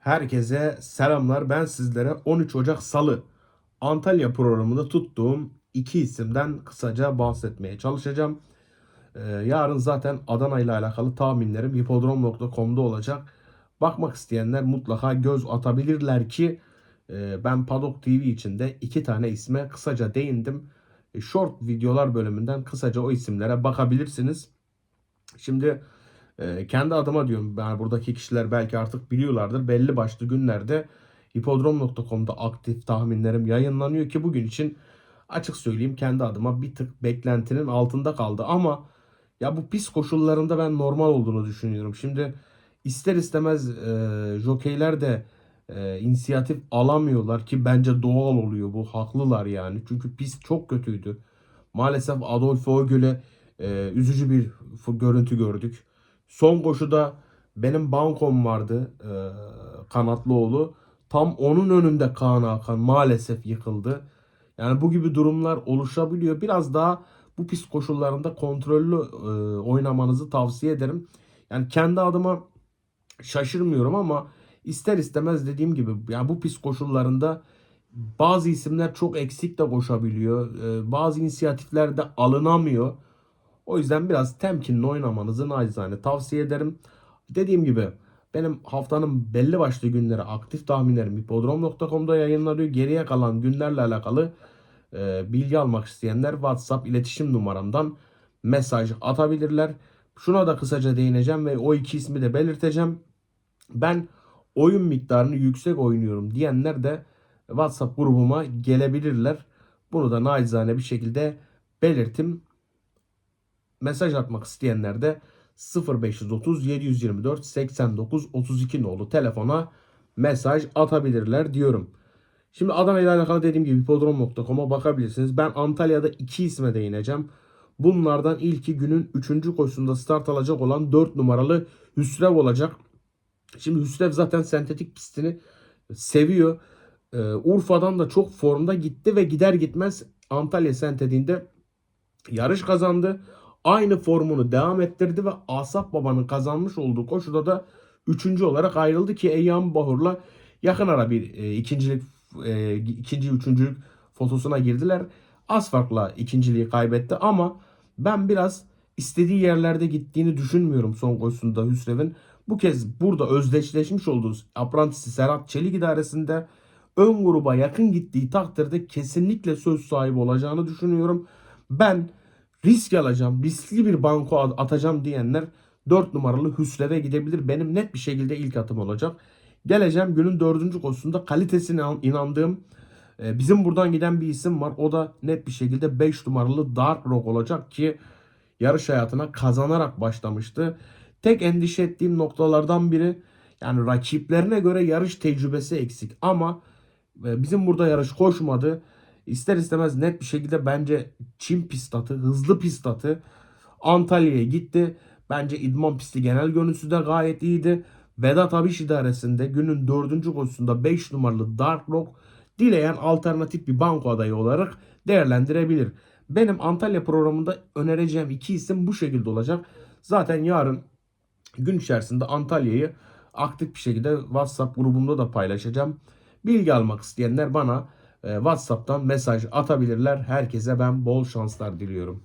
Herkese selamlar. Ben sizlere 13 Ocak Salı Antalya programında tuttuğum iki isimden kısaca bahsetmeye çalışacağım. Ee, yarın zaten Adana ile alakalı tahminlerim hipodrom.com'da olacak. Bakmak isteyenler mutlaka göz atabilirler ki e, ben Paddock TV içinde iki tane isme kısaca değindim. E, short videolar bölümünden kısaca o isimlere bakabilirsiniz. Şimdi e, kendi adıma diyorum ben buradaki kişiler belki artık biliyorlardır. Belli başlı günlerde hipodrom.com'da aktif tahminlerim yayınlanıyor ki bugün için açık söyleyeyim kendi adıma bir tık beklentinin altında kaldı ama ya bu pis koşullarında ben normal olduğunu düşünüyorum. Şimdi ister istemez e, jokeyler de e, inisiyatif alamıyorlar ki bence doğal oluyor bu haklılar yani. Çünkü pist çok kötüydü. Maalesef Adolfo Ögül'e e, üzücü bir görüntü gördük. Son koşuda benim bankom vardı e, Kanatlıoğlu. Tam onun önünde Kaan Hakan maalesef yıkıldı. Yani bu gibi durumlar oluşabiliyor. Biraz daha bu pis koşullarında kontrollü e, oynamanızı tavsiye ederim. Yani kendi adıma şaşırmıyorum ama ister istemez dediğim gibi yani bu pis koşullarında bazı isimler çok eksik de koşabiliyor. E, bazı inisiyatifler de alınamıyor. O yüzden biraz temkinli oynamanızı nacizane tavsiye ederim. Dediğim gibi benim haftanın belli başlı günleri aktif tahminlerim hipodrom.com'da yayınlanıyor. Geriye kalan günlerle alakalı e, bilgi almak isteyenler WhatsApp iletişim numaramdan mesaj atabilirler. Şuna da kısaca değineceğim ve o iki ismi de belirteceğim. Ben oyun miktarını yüksek oynuyorum diyenler de WhatsApp grubuma gelebilirler. Bunu da naçizane bir şekilde belirtim. Mesaj atmak isteyenler de 0530 724 89 32 nolu telefona mesaj atabilirler diyorum. Şimdi Adana ile alakalı dediğim gibi hipodrom.com'a bakabilirsiniz. Ben Antalya'da iki isme değineceğim. Bunlardan ilki günün 3. koşusunda start alacak olan 4 numaralı Hüsrev olacak. Şimdi Hüsrev zaten sentetik pistini seviyor. Ee, Urfa'dan da çok formda gitti ve gider gitmez Antalya sentetiğinde yarış kazandı. Aynı formunu devam ettirdi ve Asaf Baba'nın kazanmış olduğu koşuda da üçüncü olarak ayrıldı ki Eyyam Bahur'la yakın ara bir e, ikincilik e, ikinci üçüncülük fotosuna girdiler. Az farkla ikinciliği kaybetti ama ben biraz istediği yerlerde gittiğini düşünmüyorum son koşusunda Hüsrev'in. Bu kez burada özdeşleşmiş olduğu aprantisi Serhat Çelik idaresinde ön gruba yakın gittiği takdirde kesinlikle söz sahibi olacağını düşünüyorum. Ben risk alacağım, riskli bir banko at- atacağım diyenler 4 numaralı Hüsrev'e gidebilir. Benim net bir şekilde ilk atım olacak. Geleceğim günün 4. koşusunda kalitesine an- inandığım e, bizim buradan giden bir isim var. O da net bir şekilde 5 numaralı Dark Rock olacak ki yarış hayatına kazanarak başlamıştı. Tek endişe ettiğim noktalardan biri yani rakiplerine göre yarış tecrübesi eksik ama e, bizim burada yarış koşmadı. İster istemez net bir şekilde bence Çin pist atı, hızlı pist atı Antalya'ya gitti. Bence idman pisti genel görüntüsü de gayet iyiydi. Vedat Abiş idaresinde günün 4. koşusunda 5 numaralı Dark Rock dileyen alternatif bir banko adayı olarak değerlendirebilir. Benim Antalya programında önereceğim iki isim bu şekilde olacak. Zaten yarın gün içerisinde Antalya'yı aktif bir şekilde WhatsApp grubumda da paylaşacağım. Bilgi almak isteyenler bana WhatsApp'tan mesaj atabilirler. Herkese ben bol şanslar diliyorum.